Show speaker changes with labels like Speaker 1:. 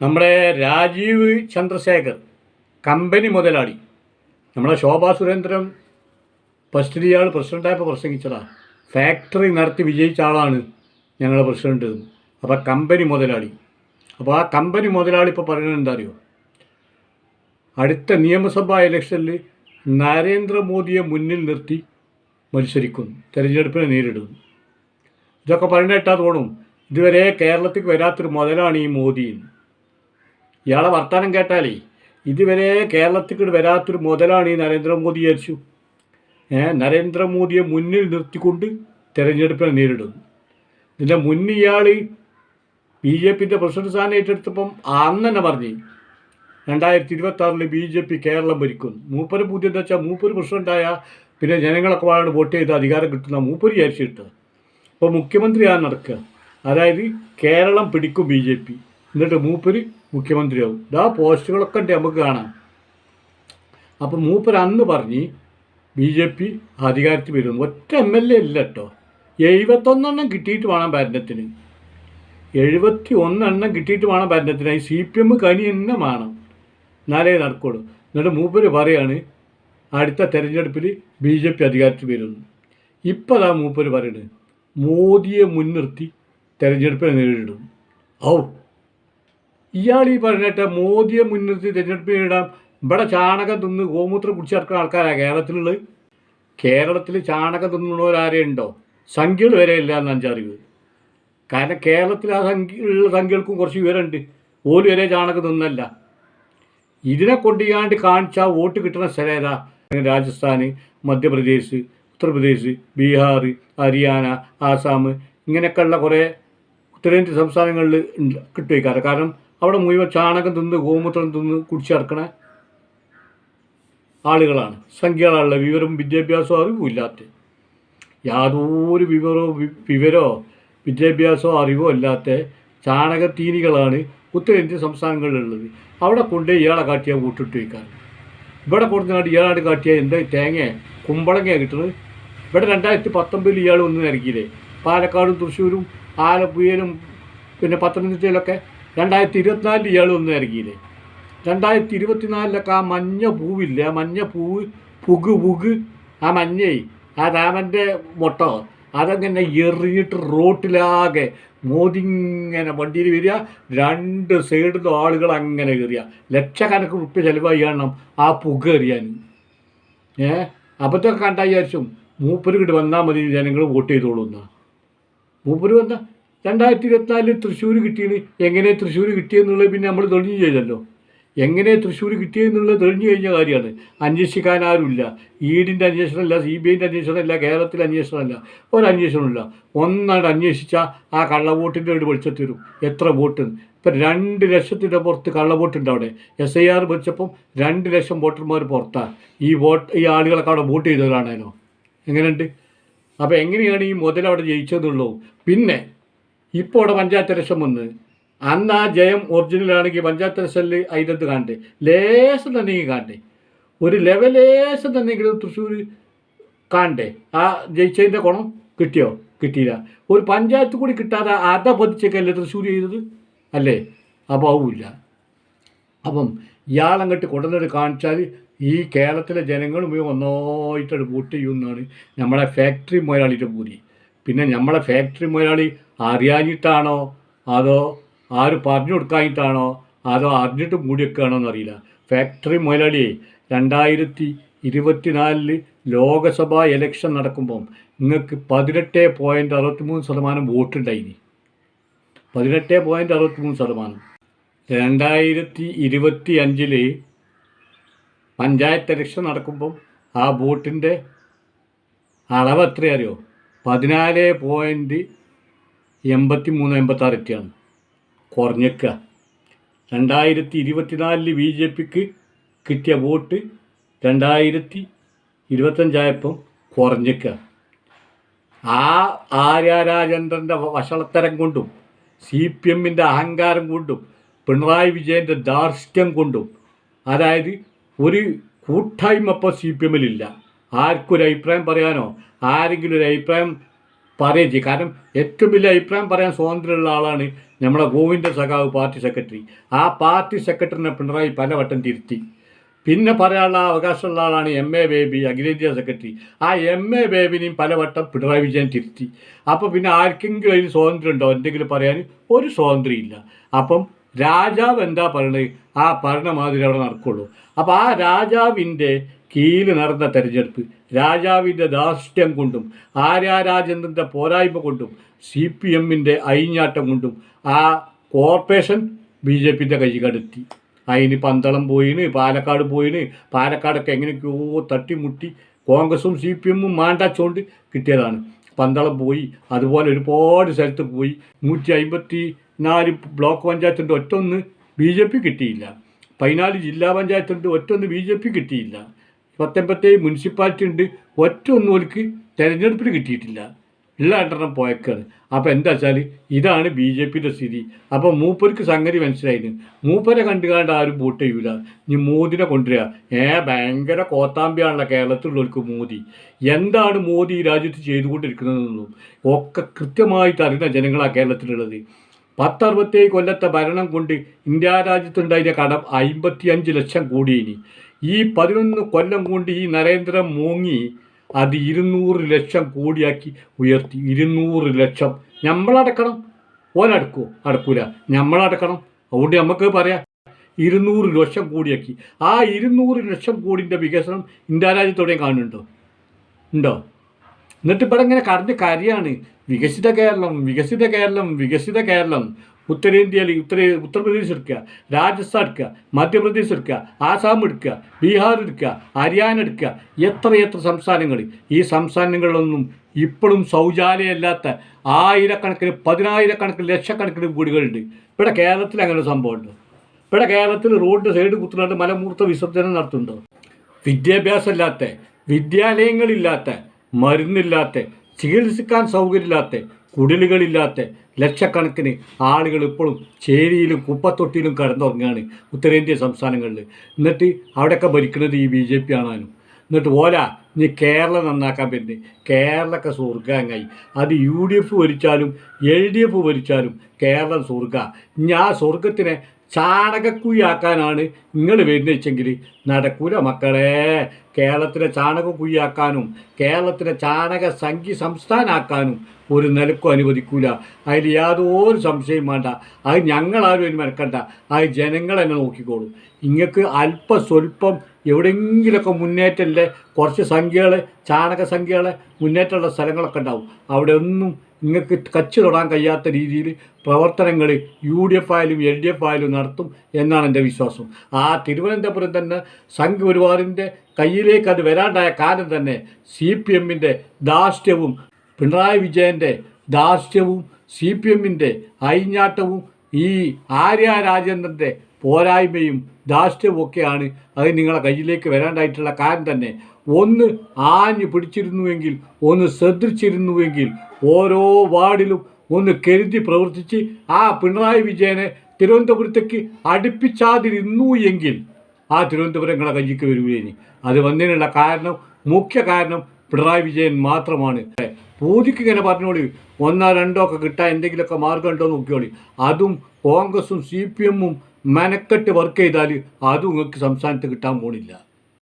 Speaker 1: നമ്മുടെ രാജീവ് ചന്ദ്രശേഖർ കമ്പനി മുതലാളി. നമ്മുടെ ശോഭാ സുരേന്ദ്രൻ ഫസ്റ്റ് ഇയാൾ പ്രസിഡന്റായപ്പോൾ പ്രസംഗിച്ചതാണ് ഫാക്ടറി നടത്തി വിജയിച്ച ആളാണ് ഞങ്ങളുടെ പ്രസിഡന്റ് അപ്പോൾ കമ്പനി മുതലാളി. അപ്പോൾ ആ കമ്പനി മുതലാളി ഇപ്പോൾ പറയുന്നത് എന്താ അറിയോ അടുത്ത നിയമസഭാ ഇലക്ഷനിൽ നരേന്ദ്രമോദിയെ മുന്നിൽ നിർത്തി മത്സരിക്കും. തെരഞ്ഞെടുപ്പിനെ നേരിടുന്നു ഇതൊക്കെ പറഞ്ഞിട്ടാ തോന്നും. ഇതുവരെ കേരളത്തിൽ വരാത്തൊരു മുതലാണ് ഈ മോദി എന്ന്. ഇയാളെ വർത്തമാനം കേട്ടാലേ ഇതുവരെ കേരളത്തിൽ വരാത്തൊരു മുതലാണ് ഈ നരേന്ദ്രമോദി വിചാരിച്ചു. നരേന്ദ്രമോദിയെ മുന്നിൽ നിർത്തിക്കൊണ്ട് തെരഞ്ഞെടുപ്പിനെ നേരിടുന്നു. ഇതിന്റെ മുന്നേ ഇയാൾ ബി ജെ പിന്റെ പ്രസിഡന്റ് സ്ഥാനം ഏറ്റെടുത്തപ്പം അന്ന് തന്നെ പറഞ്ഞു രണ്ടായിരത്തി ഇരുപത്തി ബി ജെ പി കേരളം ഭരിക്കുന്നു. മൂപ്പര് പുതിയ എന്താ വെച്ചാൽ മൂപ്പര് പ്രസിഡന്റായ പിന്നെ ജനങ്ങളൊക്കെ വളരെ വോട്ട് ചെയ്ത് അധികാരം കിട്ടുന്ന മൂപ്പര് വിചാരിച്ചു അപ്പോൾ മുഖ്യമന്ത്രിയാണ് നടക്കുക. അതായത് കേരളം പിടിക്കും ബി ജെ പി. എന്നിട്ട് മൂപ്പര് മുഖ്യമന്ത്രിയാവും. ഇതാ പോസ്റ്റുകളൊക്കെ ഉണ്ട് നമുക്ക് കാണാം. അപ്പം മൂപ്പര് അന്ന് പറഞ്ഞ് ബി ജെ പി അധികാരത്തിൽ വരുന്നു. ഒറ്റ എം എൽ എ ഇല്ല കേട്ടോ എഴുപത്തൊന്നെണ്ണം കിട്ടിയിട്ട് വേണം ഭരണത്തിന്. എഴുപത്തി ഒന്നെണ്ണം കിട്ടിയിട്ട് വേണം ഭരണത്തിന്. ഈ സി പി എം കനി തന്നെ വേണം. എന്നാലേ നടക്കുള്ളൂ. എന്നിട്ട് മൂപ്പര് പറയാണ് അടുത്ത തെരഞ്ഞെടുപ്പിൽ ബി ജെ പി അധികാരത്തിൽ വരുന്നു. ഇപ്പോൾ അതാ മൂപ്പര് പറയുന്നത് മോദിയെ മുൻനിർത്തി തെരഞ്ഞെടുപ്പിനെ നേരിടും. ഔ. ഇയാൾ ഈ പറഞ്ഞിട്ട് മോദിയെ മുൻനിർത്തി തെരഞ്ഞെടുപ്പിനെ നേരിടാം ഇവിടെ ചാണകം തിന്ന് ഗോമൂത്രം കുടിച്ചു നടക്കുന്ന ആൾക്കാരാണ് കേരളത്തിലുള്ളത് കേരളത്തിൽ ചാണകം തിന്നുന്നവരാരെയുണ്ടോ സംഖ്യകൾ വരെ ഇല്ല എന്ന് അഞ്ചറിവ് കാരണം കേരളത്തിൽ ആ സംഖ്യ ഉള്ള സംഖ്യകൾക്കും കുറച്ച് വിവരമുണ്ട്. ഓൽ വരെ ചാണകം തിന്നല്ല. ഇതിനെ കൊണ്ടിയാണ്ട് കാണിച്ചാൽ വോട്ട് കിട്ടുന്ന സ്ഥലം ഏതാ? രാജസ്ഥാൻ മധ്യപ്രദേശ് ഉത്തർപ്രദേശ് ബീഹാർ ഹരിയാന ആസാം ഇങ്ങനെയൊക്കെയുള്ള കുറേ ഉത്തരേന്ത്യ സംസ്ഥാനങ്ങളിൽ ഉണ്ട് കിട്ടുമായിക്കാറ് കാരണം അവിടെ മുഴുവൻ ചാണകം തിന്ന് ഗോമൂത്രം തിന്ന് കുടിച്ചിറക്കണ ആളുകളാണ്. സംഖ്യകളുള്ള വിവരം വിദ്യാഭ്യാസവും അറിവും ഇല്ലാത്ത. യാതൊരു വിവരോ വിവരോ വിദ്യാഭ്യാസമോ അറിവോ ഇല്ലാത്ത ചാണകത്തീനികളാണ് ഉത്തരേന്ത്യൻ സംസ്ഥാനങ്ങളിലുള്ളത്. അവിടെ കൊണ്ട് ഇയാളെ കാട്ടിയാൽ വോട്ടിട്ട് വയ്ക്കാൻ. ഇവിടെ കൊടുത്തുകൊണ്ട് ഇയാളാട് കാട്ടിയാൽ എന്താ തേങ്ങ കുമ്പളങ്ങ കിട്ടുന്നത് ഇവിടെ രണ്ടായിരത്തി പത്തൊമ്പതിൽ ഇയാൾ ഒന്ന് ഇറങ്ങിയില്ലേ? പാലക്കാടും തൃശ്ശൂരും ആലപ്പുഴയിലും പിന്നെ പത്തനംതിട്ടയിലൊക്കെ രണ്ടായിരത്തി ഇരുപത്തിനാലിൽ ഇയാൾ ഒന്നും ഇറങ്ങിയില്ലേ രണ്ടായിരത്തി ഇരുപത്തിനാലിലൊക്കെ ആ മഞ്ഞ പൂവില്ല ആ മഞ്ഞ പൂവ് പുക് പുക് ആ മഞ്ഞേ ആ രാമന്റെ മുട്ടോ അതങ്ങനെ എറിഞ്ഞിട്ട് റോട്ടിലാകെ മോദി ഇങ്ങനെ വണ്ടിയിൽ വരിക രണ്ട് സൈഡിലും ആളുകൾ അങ്ങനെ കയറിയ. ലക്ഷക്കണക്കിന് റുപ്യ ചിലവായി ആ പുക എറിയാൻ ഏ? അബദ്ധമൊക്കെ കണ്ടാൽ വിചാരിച്ചും. മൂപ്പര് ഇങ്ങോട്ട് വന്നാൽ മതി ജനങ്ങൾ വോട്ട് ചെയ്തോളൂ എന്നാ. മൂപ്പര് വന്ന രണ്ടായിരത്തി ഇരുപത്തിനാലിൽ തൃശ്ശൂർ കിട്ടിയത് എങ്ങനെ തൃശ്ശൂർ കിട്ടിയെന്നുള്ളത് പിന്നെ നമ്മൾ തെളിഞ്ഞു ചെയ്തല്ലോ എങ്ങനെ തൃശ്ശൂർ കിട്ടിയെന്നുള്ളത് തെളിഞ്ഞു കഴിഞ്ഞ കാര്യമാണ്. അന്വേഷിക്കാൻ ആരുമില്ല ഈഡിന്റെ അന്വേഷണമല്ല സി ബി ഐന്റെ അന്വേഷണമല്ല കേരളത്തിലെ അന്വേഷണമല്ല. ഒരന്വേഷണമില്ല ഒന്നാണ്ട് അന്വേഷിച്ചാൽ ആ കള്ളവോട്ടിന്റെ ഒരു വെളിച്ചത്ത് വരും. എത്ര വോട്ട്? ഇപ്പം രണ്ട് ലക്ഷത്തിന്റെ പുറത്ത് കള്ളവോട്ടുണ്ട് അവിടെ. എസ് ഐ ആർ വെച്ചപ്പം രണ്ട് ലക്ഷം വോട്ടർമാർ പുറത്താണ് ഈ വോട്ട് ഈ ആളുകളൊക്കെ അവിടെ വോട്ട് ചെയ്തവരാണേനോ എങ്ങനെയുണ്ട്? അപ്പോൾ എങ്ങനെയാണ് ഈ മുതൽ അവിടെ ജയിച്ചതെന്നുള്ളൂ പിന്നെ ഇപ്പോൾ പഞ്ചായത്ത് ഇലക്ഷൻ വന്ന് അന്ന് ആ ജയം ഒറിജിനൽ ആണെങ്കിൽ പഞ്ചായത്ത് ഇലക്ഷനിൽ അതിനകത്ത് കാണണ്ടേ ലേശം തന്നെ കാണണ്ടേ ഒരു ലെവലേശം തന്നെ തൃശ്ശൂർ കാണണ്ടേ ആ ജയിച്ചതിന്റെ ഗുണം കിട്ടിയോ? കിട്ടിയില്ല. ഒരു പഞ്ചായത്ത് കൂടി കിട്ടാതെ അത പതിച്ചൊക്കെയല്ലേ തൃശ്ശൂർ ചെയ്തത്? അല്ലേ? അപ്പോൾ ആവില്ല അപ്പം ഇയാളങ്ങോട്ട് കൊണ്ടുവന്നിട്ട് കാണിച്ചാൽ ഈ കേരളത്തിലെ ജനങ്ങളും ഒന്നായിട്ടൊരു വോട്ട് ചെയ്യുമെന്നാണ്. നമ്മളെ ഫാക്ടറി മുതലാളിയുടെ പൂതി. പിന്നെ നമ്മളെ ഫാക്ടറി മുതലാളി അറിയാഞ്ഞിട്ടാണോ? അതോ ആര് പറഞ്ഞു കൊടുക്കാഞ്ഞിട്ടാണോ? അതോ അറിഞ്ഞിട്ട് മൂടി വെക്കുകയാണോ എന്നറിയില്ല. ഫാക്ടറി മുതലാളിയെ രണ്ടായിരത്തി ഇരുപത്തിനാലിൽ ലോകസഭാ ഇലക്ഷൻ നടക്കുമ്പം നിങ്ങൾക്ക് പതിനെട്ട് പോയിന്റ് അറുപത്തിമൂന്ന് ശതമാനം വോട്ടുണ്ടായിനി പതിനെട്ട് പോയിന്റ് അറുപത്തിമൂന്ന് ശതമാനം. രണ്ടായിരത്തി ഇരുപത്തി അഞ്ചിൽ പഞ്ചായത്ത് ഇലക്ഷൻ നടക്കുമ്പം ആ വോട്ടിന്റെ അളവ് എത്ര അറിയോ? പതിനാല് പോയിന്റ് എൺപത്തി മൂന്ന് എൺപത്താറ് എത്തിയാണ് കുറഞ്ഞേക്കുക. രണ്ടായിരത്തി ഇരുപത്തിനാലിൽ ബി ജെ പിക്ക് കിട്ടിയ വോട്ട് രണ്ടായിരത്തി ഇരുപത്തഞ്ചായപ്പം കുറഞ്ഞേക്കുക. ആ ആര്യ രാജേന്ദ്രന്റെ വഷളത്തരം കൊണ്ടും സി പി എമ്മിന്റെ അഹങ്കാരം കൊണ്ടും പിണറായി വിജയന്റെ ധാർഷ്ട്യം കൊണ്ടും അതായത് ഒരു കൂട്ടായ്മ ഇപ്പോൾ സി പി എമ്മിലില്ല. ആർക്കൊരു അഭിപ്രായം പറയാനോ? ആരെങ്കിലും ഒരു അഭിപ്രായം പറയുകയും ചെയ്യും കാരണം ഏറ്റവും വലിയ അഭിപ്രായം പറയാൻ സ്വാതന്ത്ര്യമുള്ള ആളാണ് നമ്മുടെ ഗോവിന്ദ സഖാവ് പാർട്ടി സെക്രട്ടറി. ആ പാർട്ടി സെക്രട്ടറിനെ പിണറായി പലവട്ടം തിരുത്തി. പിന്നെ പറയാനുള്ള അവകാശമുള്ള ആളാണ് എം എ ബേബി അഖിലേന്ത്യാ സെക്രട്ടറി. ആ എം എ ബേബിനെയും പലവട്ടം പിണറായി വിജയൻ തിരുത്തി. അപ്പോൾ പിന്നെ ആർക്കെങ്കിലും അതിന് സ്വാതന്ത്ര്യം ഉണ്ടോ എന്തെങ്കിലും പറയാൻ ഒരു സ്വാതന്ത്ര്യം ഇല്ല അപ്പം രാജാവ് എന്താ പറയണത് ആ പറഞ്ഞ മാതിരി അവിടെ നടക്കുള്ളൂ. അപ്പോൾ ആ രാജാവിന്റെ കീഴിൽ നടന്ന തെരഞ്ഞെടുപ്പ് രാജാവിന്റെ ധാർഷ്ട്യം കൊണ്ടും ആര്യാരാജേന്ദ്രന്റെ പോരായ്മ കൊണ്ടും സി പി എമ്മിന്റെ അയിഞ്ഞാട്ടം കൊണ്ടും ആ കോർപ്പറേഷൻ ബി ജെ പിന്റെ കൈ കടത്തി. അതിന് പന്തളം പോയിന് പാലക്കാട് പോയിന് പാലക്കാടൊക്കെ എങ്ങനെയൊക്കെയോ തട്ടിമുട്ടി കോൺഗ്രസും സി പി എമ്മും മാണ്ടാച്ചോണ്ട് കിട്ടിയതാണ്. പന്തളം പോയി അതുപോലെ ഒരുപാട് സ്ഥലത്ത് പോയി. നൂറ്റി അമ്പത്തി നാല് ബ്ലോക്ക് പഞ്ചായത്തിന്റെ ഒറ്റൊന്ന് ബി ജെ പി കിട്ടിയില്ല. പതിനാല് ജില്ലാ പഞ്ചായത്തുണ്ട് ഒറ്റൊന്ന് ബി ജെ പി കിട്ടിയില്ല. പത്തൊമ്പത്തേഴ് മുനിസിപ്പാലിറ്റി ഉണ്ട്. ഒറ്റ ഒന്നും ഓർക്ക് തെരഞ്ഞെടുപ്പിൽ കിട്ടിയിട്ടില്ല. എല്ലാ എണ്ണം പോയക്കാണ്. അപ്പോൾ എന്താ വെച്ചാൽ ഇതാണ് ബി ജെ പിയുടെ സ്ഥിതി. അപ്പോൾ മൂപ്പർക്ക് സംഗതി മനസ്സിലായിരുന്നു മൂപ്പരെ കണ്ടുകാണ്ട് ആരും വോട്ട് ചെയ്യൂല. ഇനി മോദിനെ കൊണ്ടുവരിക ഏ ഭയങ്കര കോത്താമ്പിയാണല്ലോ കേരളത്തിലുള്ളവർക്ക് മോദി. എന്താണ് മോദി ഈ രാജ്യത്ത് ചെയ്തുകൊണ്ടിരിക്കുന്നതെന്നും ഒക്കെ കൃത്യമായിട്ട് അറിയുന്ന ജനങ്ങളാണ് കേരളത്തിലുള്ളത്. പത്തറുപത്തേഴ് കൊല്ലത്തെ ഭരണം കൊണ്ട് ഇന്ത്യ രാജ്യത്തുണ്ടായ കടം അമ്പത്തിയഞ്ച് ലക്ഷം കോടിയിനി. ഈ പതിനൊന്ന് കൊല്ലം കൊണ്ട് ഈ നരേന്ദ്ര മോങ്ങി അത് ഇരുന്നൂറ് ലക്ഷം കോടിയാക്കി ഉയർത്തി. ഇരുന്നൂറ് ലക്ഷം. നമ്മളടക്കണം ഓനടക്കുമോ അടക്കൂല. നമ്മളടക്കണം അതുകൊണ്ട് നമുക്ക് പറയാം. ഇരുന്നൂറ് ലക്ഷം കോടിയാക്കി. ആ ഇരുന്നൂറ് ലക്ഷം കോടിന്റെ വികസനം ഇന്ത്യ രാജ്യത്തോടെയും കാണുന്നുണ്ടോ? ഉണ്ടോ? എന്നിട്ട് ഇവിടെ ഇങ്ങനെ കടന്ന് കരയാണ്. വികസിത കേരളം വികസിത കേരളം വികസിത കേരളം. ഉത്തരേന്ത്യയിൽ ഉത്തര ഉത്തർപ്രദേശ് എടുക്കുക രാജസ്ഥാൻ എടുക്കുക മധ്യപ്രദേശ് എടുക്കുക ആസാം എടുക്കുക ബീഹാർ എടുക്കുക ഹരിയാന എടുക്കുക. എത്രയെത്ര എത്ര സംസ്ഥാനങ്ങൾ? ഈ സംസ്ഥാനങ്ങളിലൊന്നും ഇപ്പോഴും ശൗചാലയമല്ലാത്ത ആയിരക്കണക്കിന് പതിനായിരക്കണക്കിന് ലക്ഷക്കണക്കിന് വീടുകളുണ്ട്. ഇവിടെ കേരളത്തിൽ അങ്ങനെ ഒരു സംഭവമുണ്ട്. ഇവിടെ കേരളത്തിൽ റോഡ് സൈഡ് കുത്തുന്നുണ്ട് മലമൂർത്ത വിസർജനം നടത്തുന്നുണ്ട്. വിദ്യാഭ്യാസമില്ലാത്ത വിദ്യാലയങ്ങളില്ലാത്ത മരുന്നില്ലാത്ത ചികിത്സിക്കാൻ സൗകര്യമില്ലാത്ത കുടിലുകളില്ലാത്ത ലക്ഷക്കണക്കിന് ആളുകൾ ഇപ്പോഴും ചേരിയിലും കുപ്പത്തൊട്ടിയിലും കടന്നുറങ്ങുകയാണ് ഉത്തരേന്ത്യൻ സംസ്ഥാനങ്ങളിൽ. എന്നിട്ട് അവിടെയൊക്കെ ഭരിക്കുന്നത് ഈ ബി ജെ പി ആണാനും. എന്നിട്ട് ഓല നീ കേരളം നന്നാക്കാൻ പറ്റുന്നത് കേരളമൊക്കെ സ്വർഗങ്ങായി അത് യു ഡി എഫ് ഭരിച്ചാലും എൽ ഡി എഫ് ഭരിച്ചാലും കേരളം സ്വർഗ ഇനി ആ സ്വർഗത്തിനെ ചാണകക്കുഴിയാക്കാനാണ് നിങ്ങൾ വരുന്നതെങ്കിൽ നടക്കൂല മക്കളെ. കേരളത്തിലെ ചാണകക്കുഴിയാക്കാനും കേരളത്തിലെ ചാണക സംഖ്യ സംസ്ഥാനാക്കാനും ഒരു നിലക്കും അനുവദിക്കൂല. അതിൽ യാതൊരു സംശയം വേണ്ട. അത് ഞങ്ങളാരും അതിന് മെനക്കണ്ട അത് ജനങ്ങൾ തന്നെ നോക്കിക്കോളും. ഇങ്ങക്ക് അല്പ സ്വല്പം എവിടെയെങ്കിലുമൊക്കെ മുന്നേറ്റമില്ലേ കുറച്ച് സംഖ്യകൾ ചാണക സംഖ്യകൾ മുന്നേറ്റമുള്ള സ്ഥലങ്ങളൊക്കെ ഉണ്ടാവും. അവിടെ ഒന്നും നിങ്ങൾക്ക് കച്ചു തൊടാൻ കഴിയാത്ത രീതിയിൽ പ്രവർത്തനങ്ങൾ യു ഡി എഫ് ആയാലും എൽ ഡി എഫ് ആയാലും നടത്തും എന്നാണ് എന്റെ വിശ്വാസം. ആ തിരുവനന്തപുരം തന്നെ സംഘ് പരിവാറിന്റെ കയ്യിലേക്ക് അത് വരാണ്ടായ കാലം തന്നെ സി പി എമ്മിന്റെ ധാർഷ്ട്യവും പിണറായി വിജയന്റെ ധാർഷ്ട്യവും സി പി എമ്മിന്റെ അയിഞ്ഞാട്ടവും ഈ ആര്യ രാജേന്ദ്രന്റെ പോരായ്മയും ധാർഷ്ട്യവും ഒക്കെയാണ് അത് നിങ്ങളെ കയ്യിലേക്ക് വരാണ്ടായിട്ടുള്ള കാര്യം തന്നെ. ഒന്ന് ആഞ്ഞു പിടിച്ചിരുന്നുവെങ്കിൽ ഒന്ന് ശ്രദ്ധിച്ചിരുന്നുവെങ്കിൽ ഓരോ വാർഡിലും ഒന്ന് കരുതി പ്രവർത്തിച്ച് ആ പിണറായി വിജയനെ തിരുവനന്തപുരത്തേക്ക് അടുപ്പിച്ചാതിരുന്നു എങ്കിൽ ആ തിരുവനന്തപുരം കട കയ്യിക്ക് വരികയിനി അത് വന്നതിനുള്ള കാരണം മുഖ്യ കാരണം പിണറായി വിജയൻ മാത്രമാണ്. പൂതിക്ക് ഇങ്ങനെ പറഞ്ഞോളി ഒന്നോ രണ്ടോ ഒക്കെ കിട്ടാൻ എന്തെങ്കിലുമൊക്കെ മാർഗം ഉണ്ടോ നോക്കിയോളി അതും കോൺഗ്രസും സി പി എമ്മും മെനക്കെട്ട് വർക്ക് ചെയ്താൽ അതും നിങ്ങൾക്ക് സംസ്ഥാനത്ത് കിട്ടാൻ പോണില്ല.